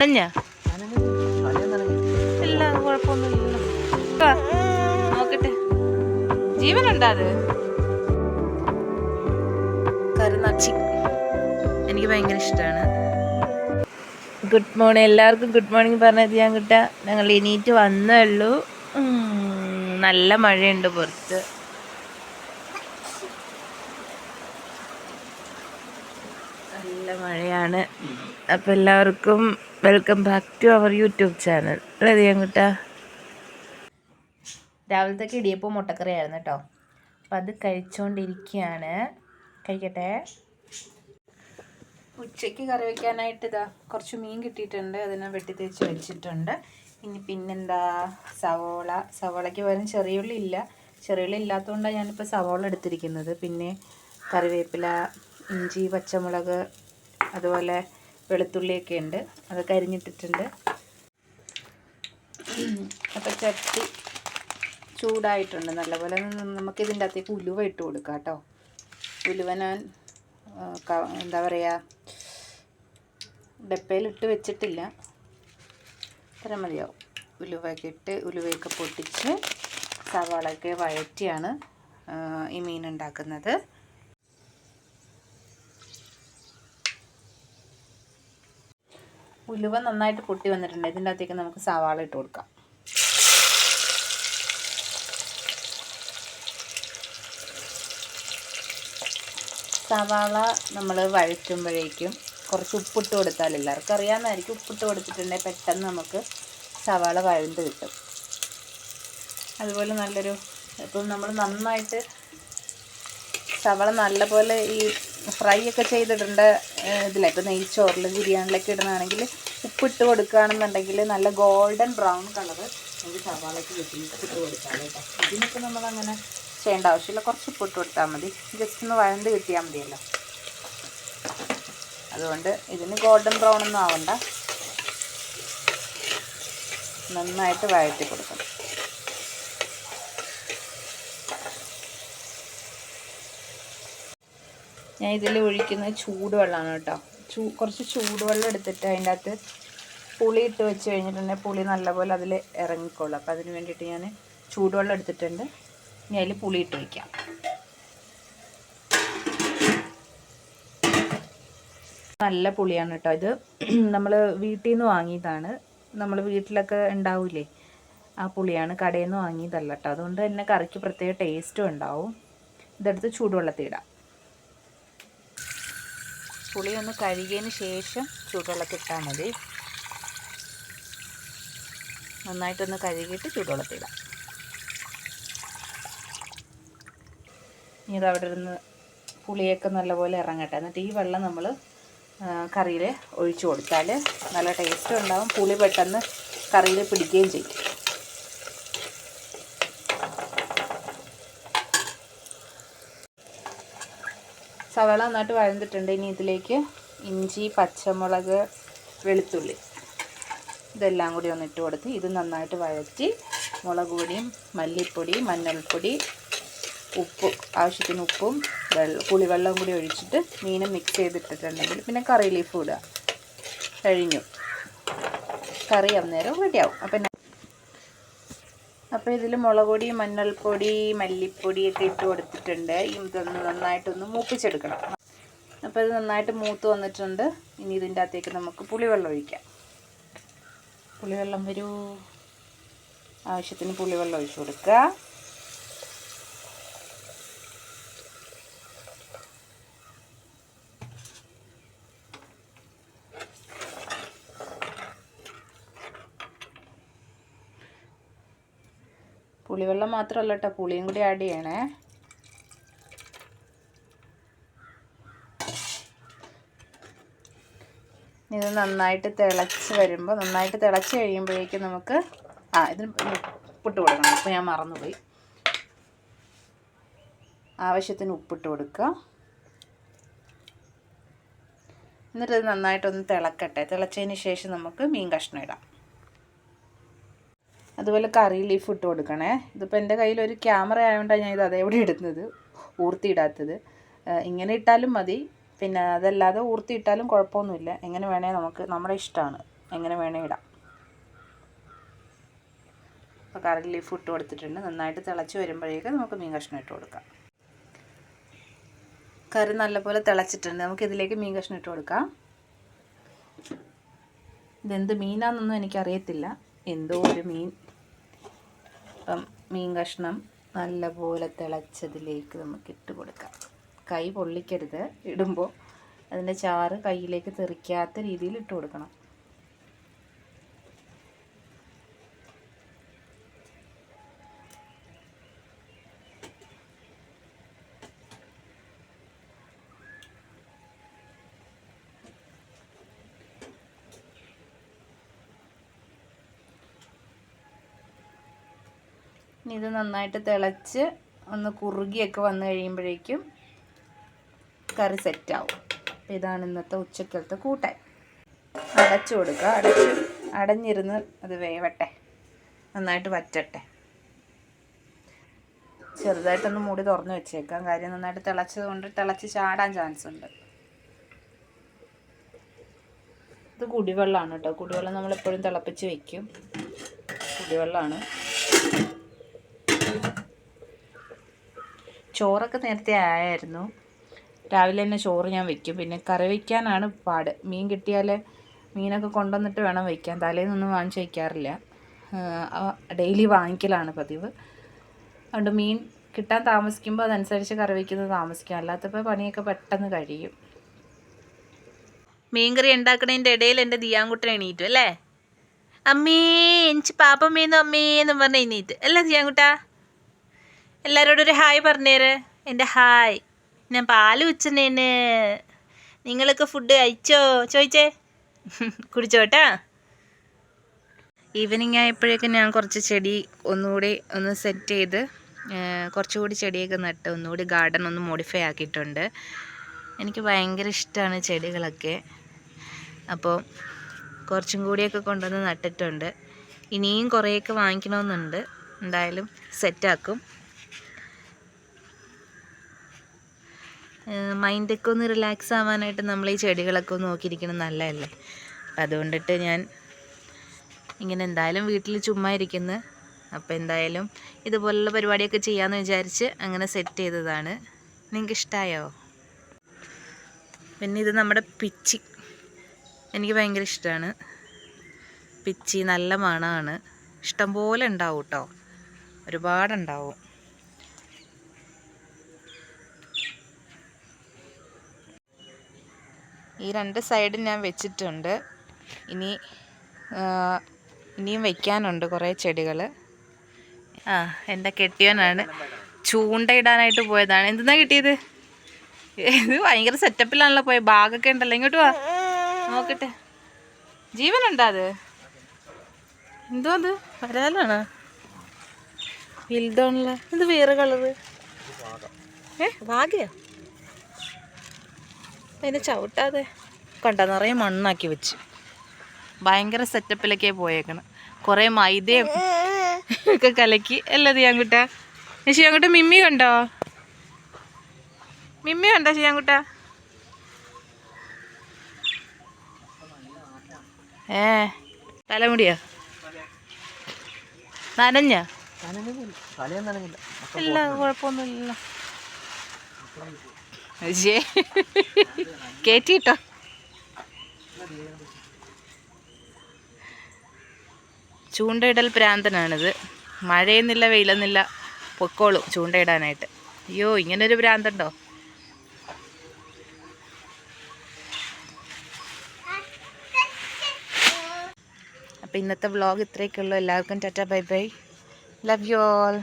നനഞ്ഞ ഇല്ല കുഴപ്പമൊന്നുമില്ല നോക്കട്ടെ. ജീവനുണ്ടോ അത്? കരുനാച്ചി. എനിക്ക് ഭയങ്കര ഇഷ്ടമാണ് ഗുഡ് മോർണിംഗ് എല്ലാവർക്കും ഗുഡ് മോർണിംഗ് പറഞ്ഞത് ഞാൻ കിട്ട. ഞങ്ങൾ എണീറ്റ് വന്നേ ഉള്ളൂ നല്ല മഴയുണ്ട് പുറത്ത്. നല്ല മഴയാണ്. അപ്പം എല്ലാവർക്കും welcome back to our YouTube channel അല്ലേ ദിയാൻകുട്ട രാവിലത്തേക്ക് ഇടിയപ്പം മുട്ടക്കറി ആയിരുന്നു കേട്ടോ. അപ്പം അത് കഴിച്ചുകൊണ്ടിരിക്കുകയാണ് കഴിക്കട്ടെ? ഉച്ചയ്ക്ക് കറി വയ്ക്കാനായിട്ട് ഇതാ കുറച്ച് മീൻ കിട്ടിയിട്ടുണ്ട്. അതിനെ വെട്ടി തേച്ച് വെച്ചിട്ടുണ്ട്. ഇനി പിന്നെന്താ? സവോള. സവോളയ്ക്ക് പകരം ചെറിയുള്ളി ഇല്ല. ചെറിയുള്ളി ഇല്ലാത്തതുകൊണ്ടാണ് ഞാനിപ്പോൾ സവോള എടുത്തിരിക്കുന്നത്. പിന്നെ കറിവേപ്പില ഇഞ്ചി പച്ചമുളക് അതുപോലെ വെളുത്തുള്ളിയൊക്കെ ഉണ്ട്. അതൊക്കെ അരിഞ്ഞിട്ടിട്ടുണ്ട് അപ്പം ചട്ടി ചൂടായിട്ടുണ്ട് നല്ലപോലെ. നമുക്കിതിന്റെ അകത്തേക്ക് ഉലുവ ഇട്ട് കൊടുക്കാം കേട്ടോ. ഉലുവ ഞാൻ എന്താ പറയുക ഡപ്പയിലിട്ട് വെച്ചിട്ടില്ല. അത്ര മതിയാവും. ഉലുവയൊക്കെ ഇട്ട് ഉലുവയൊക്കെ പൊട്ടിച്ച് സവാളയൊക്കെ വഴറ്റിയാണ് ഈ മീൻ ഉണ്ടാക്കുന്നത്. ഉലുവ നന്നായിട്ട് പൊട്ടി വന്നിട്ടുണ്ട്. ഇതിന്റെ അകത്തേക്ക് നമുക്ക് സവാള ഇട്ട് കൊടുക്കാം. സവാള നമ്മൾ വഴറ്റുമ്പോഴേക്കും കുറച്ച് ഉപ്പിട്ട് കൊടുത്താൽ എല്ലാവർക്കും അറിയാമെന്നായിരിക്കും ഉപ്പിട്ട് കൊടുത്തിട്ടുണ്ടെങ്കിൽ പെട്ടെന്ന് നമുക്ക് സവാള വഴണ്ട് കിട്ടും. അതുപോലെ നല്ലൊരു ഇപ്പം നമ്മൾ നന്നായിട്ട് സവാള നല്ലപോലെ ഈ ഫ്രൈ ഒക്കെ ചെയ്തിടേണ്ട ഇതില്ല. ഇപ്പം നെയ്ച്ചോറിൽ ബിരിയാണിലൊക്കെ ഇടുന്നതാണെങ്കിൽ ഉപ്പിട്ട് കൊടുക്കുകയാണെന്നുണ്ടെങ്കിൽ നല്ല ഗോൾഡൻ ബ്രൗൺ കളർ നമുക്ക് സവാളയ്ക്ക് കിട്ടി. കൊടുക്കാം കേട്ടോ. ഇതിനിപ്പോൾ നമ്മളങ്ങനെ ചെയ്യേണ്ട ആവശ്യമില്ല. കുറച്ച് ഉപ്പിട്ട് കൊടുത്താൽ മതി. ജസ്റ്റ് ഒന്ന് വഴണ്ട് കിട്ടിയാൽ മതിയല്ലോ. അതുകൊണ്ട് ഇതിന് ഗോൾഡൻ ബ്രൗൺ ഒന്നും ആവണ്ട. നന്നായിട്ട് വഴറ്റി കൊടുക്കണം. ഞാൻ ഇതിൽ ഒഴിക്കുന്നത് ചൂടുവെള്ളമാണ് കേട്ടോ. ചൂ കുറച്ച് ചൂടുവെള്ളം എടുത്തിട്ട് അതിന്റെ അകത്ത് പുളി ഇട്ട് വെച്ച് കഴിഞ്ഞിട്ടുണ്ടെങ്കിൽ പുളി നല്ലപോലെ അതിൽ ഇറങ്ങിക്കോളും. അപ്പോൾ അതിന് വേണ്ടിയിട്ട് ഞാൻ ചൂടുവെള്ളം എടുത്തിട്ടുണ്ട്. ഇനി അതിൽ പുളി ഇട്ട് വയ്ക്കാം നല്ല പുളിയാണ് കേട്ടോ ഇത്. നമ്മൾ വീട്ടിൽ നിന്ന് വാങ്ങിയതാണ്. നമ്മൾ വീട്ടിലൊക്കെ ഉണ്ടാവില്ലേ ആ പുളിയാണ് കടയിൽ നിന്ന് വാങ്ങിയതല്ല കേട്ടോ. അതുകൊണ്ട് തന്നെ കറിക്ക് പ്രത്യേക ടേസ്റ്റും ഉണ്ടാവും. ഇതെടുത്ത് ചൂടുവെള്ളത്തിൽ ഇടാം പുളി ഒന്ന് കഴുകിയതിന് ശേഷം ചൂടുവെള്ളത്തിൽ ഇട്ടാൽ മതി. നന്നായിട്ടൊന്ന് കഴുകിയിട്ട് ചൂടുവെള്ളത്തിൽ ഇടാം. ഇനി ഇത് അവിടെ ഇരുന്ന് പുളിയൊക്കെ നല്ലപോലെ ഇറങ്ങട്ടെ. എന്നിട്ട് ഈ വെള്ളം നമ്മൾ കറിയിൽ ഒഴിച്ചു കൊടുത്താൽ നല്ല ടേസ്റ്റ് ഉണ്ടാവും. പുളി പെട്ടെന്ന് കറിയിൽ പിടിക്കുകയും ചെയ്യും. സവാള നന്നായിട്ട് വഴന്നിട്ടുണ്ട്. ഇനി ഇതിലേക്ക് ഇഞ്ചി പച്ചമുളക് വെളുത്തുള്ളി ഇതെല്ലാം കൂടി ഒന്ന് ഇട്ട് കൊടുത്ത് ഇത് നന്നായിട്ട് വഴറ്റി മുളക് പൊടിയും മല്ലിപ്പൊടി മഞ്ഞൾപ്പൊടി ഉപ്പ് ആവശ്യത്തിന് ഉപ്പും വെള്ളം പുളിവെള്ളവും കൂടി ഒഴിച്ചിട്ട് മീനും മിക്സ് ചെയ്തിട്ടിട്ടുണ്ടെങ്കിൽ പിന്നെ കറി ലീഫ് ഇടുക. കഴിഞ്ഞു. കറി അന്നേരം റെഡിയാവും അപ്പം അപ്പോൾ ഇതിൽ മുളക് പൊടി മഞ്ഞൾപ്പൊടി മല്ലിപ്പൊടിയൊക്കെ ഇട്ട് കൊടുത്തിട്ടുണ്ട്. ഇതൊന്ന് നന്നായിട്ടൊന്ന് മൂപ്പിച്ചെടുക്കണം. അപ്പോൾ ഇത് നന്നായിട്ട് മൂത്ത് വന്നിട്ടുണ്ട്. ഇനി ഇതിന്റെ അകത്തേക്ക് നമുക്ക് പുളിവെള്ളം ഒഴിക്കാം. പുളിവെള്ളം വരൂ. ആവശ്യത്തിന് പുളിവെള്ളം ഒഴിച്ചു കൊടുക്കുക. പുളിവെള്ളം മാത്രമല്ല കേട്ടോ പുളിയും കൂടി ആഡ് ചെയ്യണേ. ഇത് നന്നായിട്ട് തിളച്ച് വരുമ്പോൾ നന്നായിട്ട് തിളച്ച് കഴിയുമ്പോഴേക്കും നമുക്ക് ആ ഇതിന് ഉപ്പിട്ട് കൊടുക്കണം. ഇപ്പോൾ ഞാൻ മറന്നുപോയി. ആവശ്യത്തിന് ഉപ്പിട്ട് കൊടുക്കുക. എന്നിട്ട് ഇത് നന്നായിട്ടൊന്ന് തിളക്കട്ടെ. തിളച്ചതിന് ശേഷം നമുക്ക് മീൻ കഷ്ണം ഇടാം. അതുപോലെ കറി ലീഫ് ഇട്ട് കൊടുക്കണേ. ഇതിപ്പോൾ എന്റെ കയ്യിൽ ഒരു ക്യാമറ ആയതുകൊണ്ടാണ് ഞാൻ ഇത് അതേവിടെ ഇടുന്നത്. ഊർത്തിയിടാത്തത്. ഇങ്ങനെ ഇട്ടാലും മതി. പിന്നെ അതല്ലാതെ ഊർത്തിയിട്ടാലും കുഴപ്പമൊന്നുമില്ല. എങ്ങനെ വേണേൽ നമുക്ക് നമ്മുടെ ഇഷ്ടമാണ്. എങ്ങനെ വേണേൽ ഇടാം. അപ്പോൾ കറി ലീഫ് ഇട്ട് കൊടുത്തിട്ടുണ്ട്. നന്നായിട്ട് തിളച്ച് വരുമ്പോഴേക്ക് നമുക്ക് മീൻ കഷ്ണം ഇട്ട് കൊടുക്കാം. കറി നല്ലപോലെ തിളച്ചിട്ടുണ്ട്. നമുക്ക് ഇതിലേക്ക് മീൻ കഷ്ണം ഇട്ട് കൊടുക്കാം. ഇതെന്ത് മീനാണെന്നൊന്നും എനിക്കറിയത്തില്ല. എന്തോ ഒരു മീൻ. അപ്പം മീൻ കഷ്ണം നല്ലപോലെ തിളച്ചതിലേക്ക് നമുക്ക് ഇട്ട് കൊടുക്കാം. കൈ പൊള്ളിക്കരുത് ഇടുമ്പോൾ അതിന്റെ ചാറ് കയ്യിലേക്ക് തെറിക്കാത്ത രീതിയിൽ ഇട്ട് കൊടുക്കണം. ഇനി ഇത് നന്നായിട്ട് തിളച്ച് ഒന്ന് കുറുകിയൊക്കെ വന്നു കഴിയുമ്പോഴേക്കും കറി സെറ്റാവും. അപ്പോൾ ഇതാണ് ഇന്നത്തെ ഉച്ചക്കലത്തെ കൂട്ടാൻ. അടച്ചു കൊടുക്കുക. അടച്ച് അടഞ്ഞിരുന്ന് അത് വേവട്ടെ. നന്നായിട്ട് വറ്റട്ടെ. ചെറുതായിട്ടൊന്ന് മൂടി തുറന്ന് വെച്ചേക്കാം. കാര്യം നന്നായിട്ട് തിളച്ചത് കൊണ്ട് തിളച്ച് ചാടാൻ ചാൻസ് ഉണ്ട്. ഇത് കുടിവെള്ളമാണ് കേട്ടോ. കുടിവെള്ളം നമ്മളെപ്പോഴും തിളപ്പിച്ച് വെക്കും. കുടിവെള്ളമാണ്. ചോറൊക്കെ നേരത്തെ ആയായിരുന്നു. രാവിലെ തന്നെ ചോറ് ഞാൻ വെക്കും. പിന്നെ കറി വയ്ക്കാനാണ് പാട്. മീൻ കിട്ടിയാൽ മീനൊക്കെ കൊണ്ടുവന്നിട്ട് വേണം വയ്ക്കാൻ തലേന്നൊന്നും വാങ്ങിച്ച് വയ്ക്കാറില്ല ഡെയിലി വാങ്ങിക്കലാണ് പതിവ്. അതുകൊണ്ട് മീൻ കിട്ടാൻ താമസിക്കുമ്പോൾ അതനുസരിച്ച് കറി വയ്ക്കുന്നത് താമസിക്കും. അല്ലാത്തപ്പോൾ പണിയൊക്കെ പെട്ടെന്ന് കഴിയും. മീൻകറി ഉണ്ടാക്കണതിന്റെ ഇടയിൽ എന്റെ ദിയാൻകുട്ടൻ എണീറ്റു അല്ലേ? അമ്മേ എനിക്ക് അമ്മേ അമ്മേന്നും പറഞ്ഞ് എണീറ്റ്. അല്ലേ ദിയാൻകുട്ടാ എല്ലാവരോടും ഒരു ഹായ് പറഞ്ഞേര്. എന്റെ ഹായ്. ഞാൻ പാൽ വെച്ചേന് നിങ്ങളൊക്കെ ഫുഡ് കഴിച്ചോ? ചോദിച്ചേ. കുടിച്ചോട്ടാ? ഈവനിങ് ആയപ്പോഴേക്കും ഞാൻ കുറച്ച് ചെടി ഒന്നുകൂടി ഒന്ന് സെറ്റ് ചെയ്ത് കുറച്ചുകൂടി ചെടിയൊക്കെ നട്ട് ഒന്നുകൂടി ഗാർഡൻ ഒന്ന് മോഡിഫൈ ആക്കിയിട്ടുണ്ട്. എനിക്ക് ഭയങ്കര ഇഷ്ടമാണ് ചെടികളൊക്കെ. അപ്പോൾ കുറച്ചും കൂടിയൊക്കെ കൊണ്ടുവന്ന് നട്ടിട്ടുണ്ട്. ഇനിയും കുറേയൊക്കെ വാങ്ങിക്കണമെന്നുണ്ട്. എന്തായാലും സെറ്റാക്കും മൈൻഡൊക്കെ ഒന്ന് റിലാക്സ് ആവാനായിട്ട് നമ്മൾ ഈ ചെടികളൊക്കെ ഒന്ന് നോക്കിയിരിക്കണം നല്ലതല്ലേ? അപ്പം അതുകൊണ്ടിട്ട് ഞാൻ ഇങ്ങനെ എന്തായാലും വീട്ടിൽ ചുമ്മാ ഇരിക്കുന്നു. അപ്പോൾ എന്തായാലും ഇതുപോലുള്ള പരിപാടിയൊക്കെ ചെയ്യാമെന്ന് വിചാരിച്ച് അങ്ങനെ സെറ്റ് ചെയ്തതാണ്. നിങ്ങൾക്ക് ഇഷ്ടമായോ പിന്നെ ഇത് നമ്മുടെ പിച്ചി. എനിക്ക് ഭയങ്കര ഇഷ്ടമാണ് പിച്ചി നല്ല മണമാണ് ഇഷ്ടംപോലെ ഉണ്ടാവും കേട്ടോ ഒരുപാടുണ്ടാവും. ഈ രണ്ട് സൈഡും ഞാൻ വെച്ചിട്ടുണ്ട്. ഇനി ഇനിയും വെക്കാനുണ്ട് കുറേ ചെടികൾ ആ എന്റെ കെട്ടിയവനാണ് ചൂണ്ടയിടാനായിട്ട് പോയതാണ്. എന്തെന്നാ കിട്ടിയത്? ഇത് ഭയങ്കര സെറ്റപ്പിലാണല്ലോ പോയത് ബാഗൊക്കെ ഉണ്ടല്ലോ. ഇങ്ങോട്ട് വാ. നോക്കട്ടെ. ജീവനുണ്ടോ അത്? എന്തോ അത്? വരാലാണ്. വലുതാണല്ലോ ഇത് വേറെ കളറ് ഏ? വാഗയോ. അതിനെ ചവിട്ടാതെ. കണ്ട നിറയെ മണ്ണാക്കി വെച്ച്. ഭയങ്കര സെറ്റപ്പിലൊക്കെ പോയേക്കണം. കുറേ മൈദയും ഒക്കെ കലക്കി. അല്ല ചെയ്യാൻകുട്ട ചെയ്യാൻകുട്ട മിമ്മി കണ്ടോ? മിമ്മി കണ്ടോ ചെയ്യാൻകുട്ട ഏ തലമുടിയോ? നനഞ്ഞ? ഇല്ല കേറ്റിട്ടോ? ചൂണ്ടയിടൽ ഭ്രാന്തനാണിത് മഴയെന്നില്ല വെയിലെന്നില്ല പൊക്കോളും ചൂണ്ടയിടാനായിട്ട്. അയ്യോ ഇങ്ങനൊരു ഭ്രാന്തുണ്ടോ അപ്പോൾ ഇന്നത്തെ വ്ളോഗ് ഇത്രയൊക്കെ ഉള്ളൂ എല്ലാവർക്കും tata bye bye. Love you all